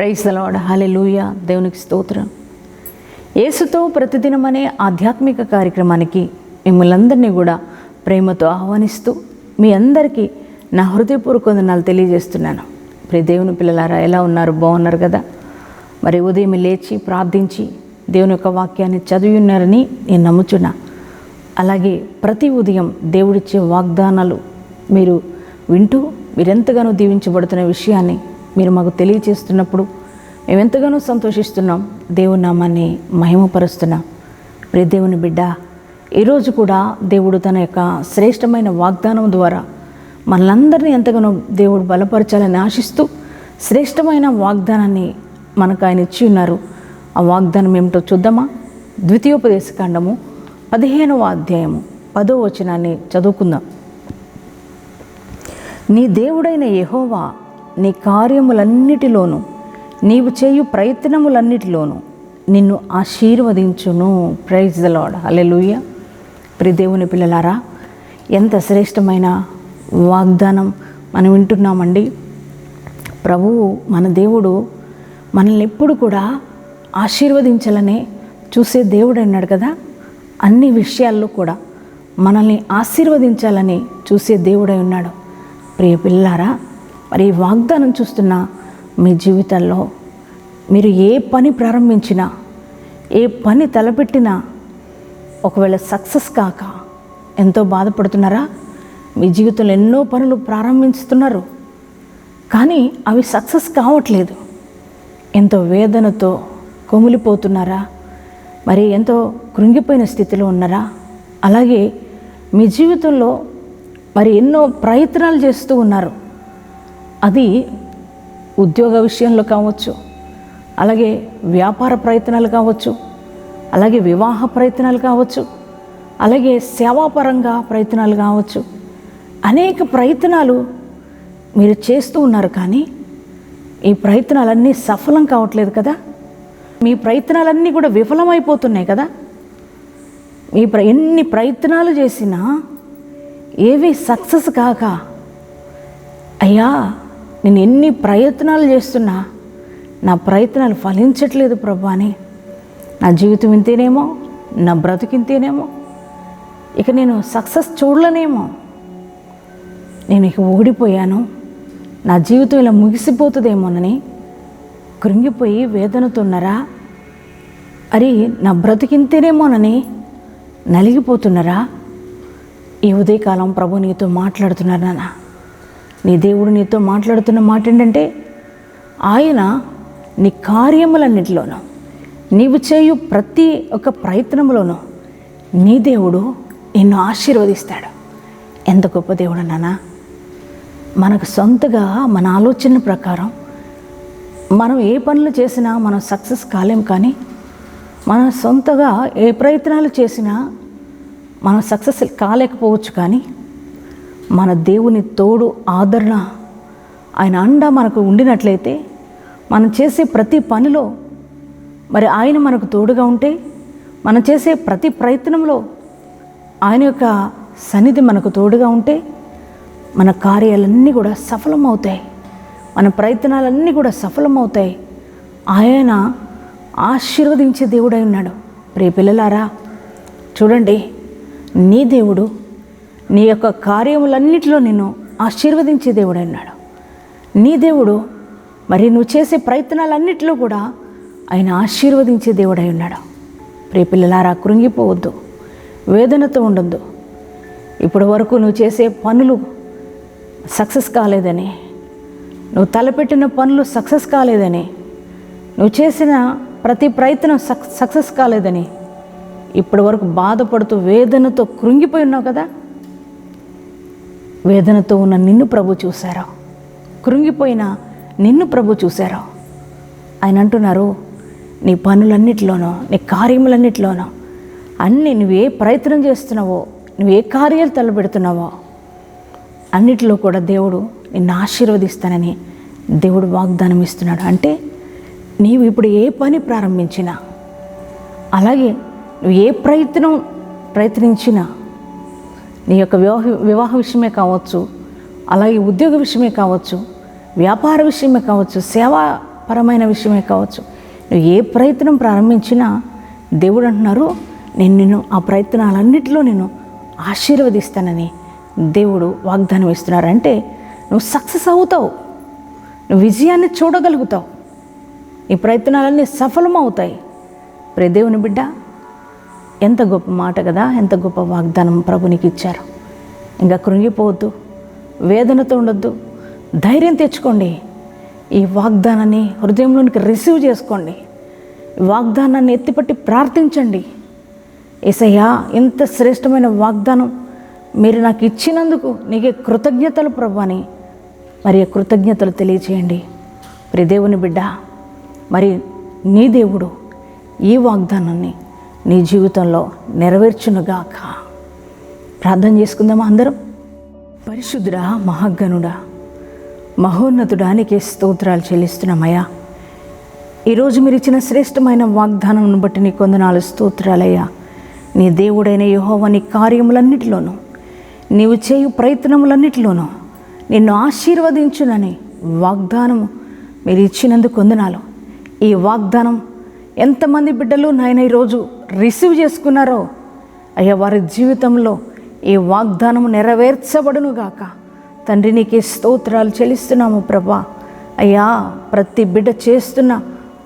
Praise దలవాడ లూయా దేవునికి స్తోత్రం. యేసుతో ప్రతిదినం అనే ఆధ్యాత్మిక కార్యక్రమానికి మిమ్మల్ని అందరినీ కూడా ప్రేమతో ఆహ్వానిస్తూ మీ అందరికీ నా హృదయపూర్వక వందనాలు తెలియజేస్తున్నాను. ప్రియ దేవుని పిల్లలారా ఎలా ఉన్నారు? బాగున్నారు కదా? మరి ఉదయం లేచి ప్రార్థించి దేవుని యొక్క వాక్యాన్ని చదివి ఉన్నారని నేను నమ్ముచున్నా. అలాగే ప్రతి ఉదయం దేవుడిచ్చే వాగ్దానాలు మీరు వింటూ మీరెంతగానో దీవించబడుతున్న విషయాన్ని మీరు మాకు తెలియచేస్తున్నప్పుడు మేము ఎంతగానో సంతోషిస్తున్నాం. దేవుని నామాన్ని మహిమపరుస్తున్నాం. ప్రియ దేవుని బిడ్డ ఈరోజు కూడా దేవుడు తన యొక్క శ్రేష్టమైన వాగ్దానం ద్వారా మనలందరినీ ఎంతగానో దేవుడు బలపరచాలని ఆశిస్తూ శ్రేష్టమైన వాగ్దానాన్ని మనకు ఆయన ఇచ్చి ఉన్నారు. ఆ వాగ్దానం ఏమిటో చూద్దామా? ద్వితీయోపదేశకాండము పదిహేనవ అధ్యాయము పదో వచనాన్ని చదువుకుందాం. నీ దేవుడైన యహోవా నీ కార్యములన్నిటిలోనూ నీవు చేయు ప్రయత్నములన్నిటిలోనూ నిన్ను ఆశీర్వదించును. ప్రైజ్ ద లాడ్ హల్లెలూయా ప్రియ దేవుని పిల్లలారా ఎంత శ్రేష్టమైన వాగ్దానం మనం వింటున్నామండి. ప్రభువు మన దేవుడు మనల్ని ఎప్పుడు కూడా ఆశీర్వదించాలనే చూసే దేవుడు అన్నాడు కదా. అన్ని విషయాల్లో కూడా మనల్ని ఆశీర్వదించాలని చూసే దేవుడై ఉన్నాడు. ప్రియ పిల్లారా మరి ఈ వాగ్దానం చూస్తున్న మీ జీవితంలో మీరు ఏ పని ప్రారంభించినా ఏ పని తలపెట్టినా ఒకవేళ సక్సెస్ కాక ఎంతో బాధపడుతున్నారా? మీ జీవితంలో ఎన్నో పనులు ప్రారంభిస్తున్నారు కానీ అవి సక్సెస్ కావట్లేదు. ఎంతో వేదనతో కొమిలిపోతున్నారా? మరి ఎంతో కృంగిపోయిన స్థితిలో ఉన్నారా? అలాగే మీ జీవితంలో మరి ఎన్నో ప్రయత్నాలు చేస్తూ ఉన్నారు. అది ఉద్యోగ విషయంలో కావచ్చు అలాగే వ్యాపార ప్రయత్నాలు కావచ్చు అలాగే వివాహ ప్రయత్నాలు కావచ్చు అలాగే సేవాపరంగా ప్రయత్నాలు కావచ్చు. అనేక ప్రయత్నాలు మీరు చేస్తూ ఉన్నారు కానీ ఈ ప్రయత్నాలన్నీ సఫలం కావట్లేదు కదా? మీ ప్రయత్నాలన్నీ కూడా విఫలమైపోతున్నాయి కదా? మీ ప్ర ఎన్ని ప్రయత్నాలు చేసినా ఏవి సక్సెస్ కాక అయ్యా నేను ఎన్ని ప్రయత్నాలు చేస్తున్నా నా ప్రయత్నాలు ఫలించట్లేదు ప్రభా అని నా జీవితం ఇంతేనేమో నా బ్రతికింతేనేమో ఇక నేను సక్సెస్ చూడలేనేమో. నేను ఇక ఓడిపోయాను నా జీవితం ఇలా ముగిసిపోతుందేమోనని కృంగిపోయి వేదనతున్నారా? అరే నా బ్రతికింతేనేమోనని నలిగిపోతున్నారా? ఈ ఉదయకాలం ప్రభు నీతో మాట్లాడుతున్నారు నాన్న. నీ దేవుడు నీతో మాట్లాడుతున్న మాట ఏంటంటే ఆయన నీ కార్యములన్నిటిలోనూ నీవు చేయు ప్రతి ఒక్క ప్రయత్నంలోనూ నీ దేవుడు నిన్ను ఆశీర్వదిస్తాడు. ఎంత గొప్ప దేవుడు నానా మనకు సొంతగా మన ఆలోచన ప్రకారం మనం ఏ పనులు చేసినా మనం సక్సెస్ కాలేం కానీ మన సొంతగా ఏ ప్రయత్నాలు చేసినా మనం సక్సెస్ కాలేకపోవచ్చు కానీ మన దేవుని తోడు ఆదరణ. ఆయన అండ మనకు ఉండినట్లయితే మనం చేసే ప్రతి పనిలో మరి ఆయన మనకు తోడుగా ఉంటే మనం చేసే ప్రతి ప్రయత్నంలో ఆయన యొక్క సన్నిధి మనకు తోడుగా ఉంటే మన కార్యాలన్నీ కూడా సఫలమవుతాయి. మన ప్రయత్నాలన్నీ కూడా సఫలమవుతాయి. ఆయన ఆశీర్వదించే దేవుడై ఉన్నాడు. ప్రియ పిల్లలారా చూడండి నీ దేవుడు నీ యొక్క కార్యములన్నిటిలో నిన్ను ఆశీర్వదించే దేవుడై ఉన్నాడు నీ దేవుడు మరి నువ్వు చేసే ప్రయత్నాలన్నిటిలో కూడా ఆయన ఆశీర్వదించే దేవుడై ఉన్నాడు. ప్రియపిల్లలారా కృంగిపోవద్దు. వేదనతో ఉండొద్దు. ఇప్పటి వరకు నువ్వు చేసే పనులు సక్సెస్ కాలేదని నువ్వు తలపెట్టిన పనులు సక్సెస్ కాలేదని నువ్వు చేసిన ప్రతి ప్రయత్నం సక్సెస్ కాలేదని ఇప్పటి వరకు బాధపడుతూ వేదనతో కృంగిపోయి ఉన్నావు కదా? వేదనతో ఉన్న నిన్ను ప్రభు చూశారా? కృంగిపోయిన నిన్ను ప్రభు చూశారా? ఆయన అంటున్నారు నీ పనులన్నిటిలోనో నీ కార్యములన్నిటిలోనో అన్నీ నువ్వు ఏ ప్రయత్నం చేస్తున్నావో నువ్వు ఏ కార్యాలు తలపెడుతున్నావో అన్నిటిలో కూడా దేవుడు నిన్ను ఆశీర్వదిస్తానని దేవుడు వాగ్దానం ఇస్తున్నాడు. అంటే నీవు ఇప్పుడు ఏ పని ప్రారంభించినా అలాగే నువ్వు ఏ ప్రయత్నం ప్రయత్నించినా నీ యొక్క వివాహ వివాహ విషయమే కావచ్చు అలాగే ఉద్యోగ విషయమే కావచ్చు వ్యాపార విషయమే కావచ్చు సేవాపరమైన విషయమే కావచ్చు. నువ్వు ఏ ప్రయత్నం ప్రారంభించినా దేవుడు అంటున్నారు నేను నిన్ను ఆ ప్రయత్నాలన్నిటిలో నేను ఆశీర్వదిస్తానని దేవుడు వాగ్దానం ఇస్తున్నారంటే నువ్వు సక్సెస్ అవుతావు నువ్వు విజయాన్ని చూడగలుగుతావు ఈ ప్రయత్నాలన్నీ సఫలమవుతాయి. ప్రే దేవుని బిడ్డ ఎంత గొప్ప మాట కదా ఎంత గొప్ప వాగ్దానం ప్రభునికి ఇచ్చారు. ఇంకా కృంగిపోవద్దు వేదనతో ఉండొద్దు ధైర్యం తెచ్చుకోండి. ఈ వాగ్దానాన్ని హృదయంలోనికి రిసీవ్ చేసుకోండి. వాగ్దానాన్ని ఎత్తిపట్టి ప్రార్థించండి. ఏసయ్యా ఇంత శ్రేష్టమైన వాగ్దానం మీరు నాకు ఇచ్చినందుకు నీకే కృతజ్ఞతలు ప్రభు అని. మరి కృతజ్ఞతలు తెలియచేయండి. ప్రదేవుని బిడ్డ మరి నీ దేవుడు ఈ వాగ్దానాన్ని నీ జీవితంలో నెరవేర్చునుగాక. ప్రార్థన చేసుకుందామా అందరం? పరిశుద్ధుడా మహాగణుడా మహోన్నతుడానికి స్తోత్రాలు చెల్లిస్తున్నామయ్యా. ఈరోజు మీరు ఇచ్చిన శ్రేష్టమైన వాగ్దానం బట్టి నీ కొందనాలు స్తోత్రాలయ్యా. నీ దేవుడైన యహోవ నీ కార్యములన్నిటిలోనూ నీవు చేయు ప్రయత్నములన్నిటిలోనూ నిన్ను ఆశీర్వదించునని వాగ్దానము మీరు ఇచ్చినందుకు కొందనాలు ఈ వాగ్దానం ఎంతమంది బిడ్డలు నాయన ఈరోజు రిసీవ్ చేసుకున్నారో అయ్యా వారి జీవితంలో ఈ వాగ్దానం నెరవేర్చబడును గాక తండ్రి నీకే స్తోత్రాలు చెల్లిస్తున్నాము ప్రభా. అయ్యా ప్రతి బిడ్డ చేస్తున్న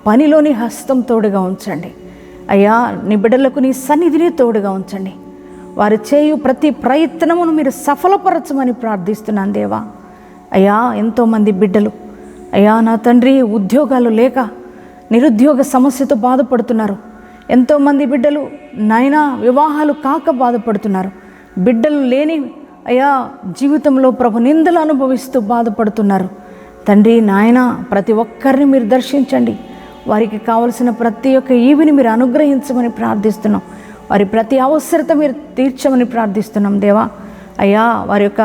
పనిలోని హస్తం తోడుగా ఉంచండి. అయ్యా నీ బిడ్డలకు నీ సన్నిధిని తోడుగా ఉంచండి. వారు చేయు ప్రతి ప్రయత్నమును మీరు సఫలపరచమని ప్రార్థిస్తున్నాను దేవా. అయ్యా ఎంతోమంది బిడ్డలు అయ్యా నా తండ్రి ఉద్యోగాలు లేక నిరుద్యోగ సమస్యతో బాధపడుతున్నారు. ఎంతోమంది బిడ్డలు నాయనా వివాహాలు కాక బాధపడుతున్నారు. బిడ్డలు లేని అయ్యా జీవితంలో ప్రభు నిందలు అనుభవిస్తూ బాధపడుతున్నారు. తండ్రి నాయన ప్రతి ఒక్కరిని మీరు దర్శించండి. వారికి కావలసిన ప్రతి ఒక్క ఈవిని మీరు అనుగ్రహించమని ప్రార్థిస్తున్నాం. వారి ప్రతి అవసరత మీరు తీర్చమని ప్రార్థిస్తున్నాం దేవా. అయ్యా వారి యొక్క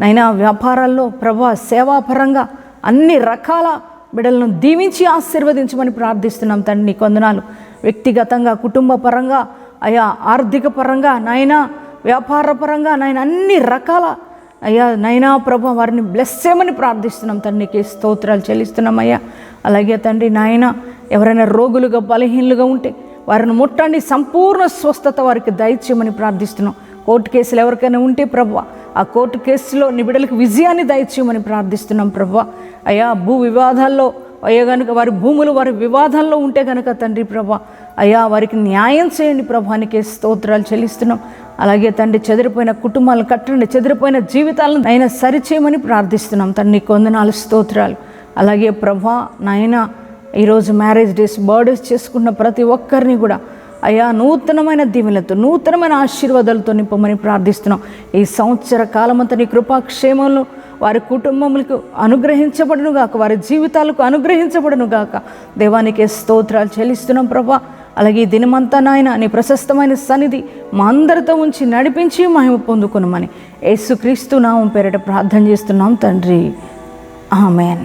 నైనా వ్యాపారాల్లో ప్రభా సేవాపరంగా అన్ని రకాల బిడ్డలను దీవించి ఆశీర్వదించమని ప్రార్థిస్తున్నాం తండ్రి కొందనాలు వ్యక్తిగతంగా కుటుంబ పరంగా అయా ఆర్థిక పరంగా నాయనా వ్యాపార పరంగా నాయన అన్ని రకాల అయ్యా నైనా ప్రభు వారిని బ్లెస్ చేయమని ప్రార్థిస్తున్నాం తండ్రికి స్తోత్రాలు చెల్లిస్తున్నాం అయ్యా. అలాగే తండ్రి నాయన ఎవరైనా రోగులుగా బలహీనులుగా ఉంటే వారిని ముట్టండి సంపూర్ణ స్వస్థత వారికి దయచేయమని ప్రార్థిస్తున్నాం. కోర్టు కేసులు ఎవరికైనా ఉంటే ప్రభు ఆ కోర్టు కేసులో నిబిడలకు విజయాన్ని దయచేయమని ప్రార్థిస్తున్నాం ప్రభు. అయ్యా భూ వివాదాల్లో అయ్యా కనుక వారి భూములు వారి వివాదాల్లో ఉంటే కనుక తండ్రి ప్రభా అయ్యా వారికి న్యాయం చేయండి ప్రభానికి స్తోత్రాలు చెల్లిస్తున్నాం. అలాగే తండ్రి చెదిరిపోయిన కుటుంబాలను కట్టండి చెదిరిపోయిన జీవితాలను ఆయన సరిచేయమని ప్రార్థిస్తున్నాం. తండ్రి కొందనాలు స్తోత్రాలు. అలాగే ప్రభా నాయన ఈరోజు మ్యారేజ్ డేస్ బర్త్డేస్ చేసుకున్న ప్రతి ఒక్కరిని కూడా అయా నూతనమైన దీవెనలతో నూతనమైన ఆశీర్వాదాలతో నింపమని ప్రార్థిస్తున్నాం. ఈ సంవత్సర కాలమంతా నీ కృపాక్షేమంలో వారి కుటుంబములకు అనుగ్రహించబడును గాక వారి జీవితాలకు అనుగ్రహించబడును గాక. దేవానికి స్తోత్రాలు చెల్లిస్తున్నాం ప్రభా. అలాగే ఈ దినమంతా నాయన నీ ప్రశస్తమైన సన్నిధి మా అందరితో ఉంచి నడిపించి మహిమ పొందుకునమని యేసుక్రీస్తు నామం పేరిట ప్రార్థన చేస్తున్నాం తండ్రి. ఆమెన్.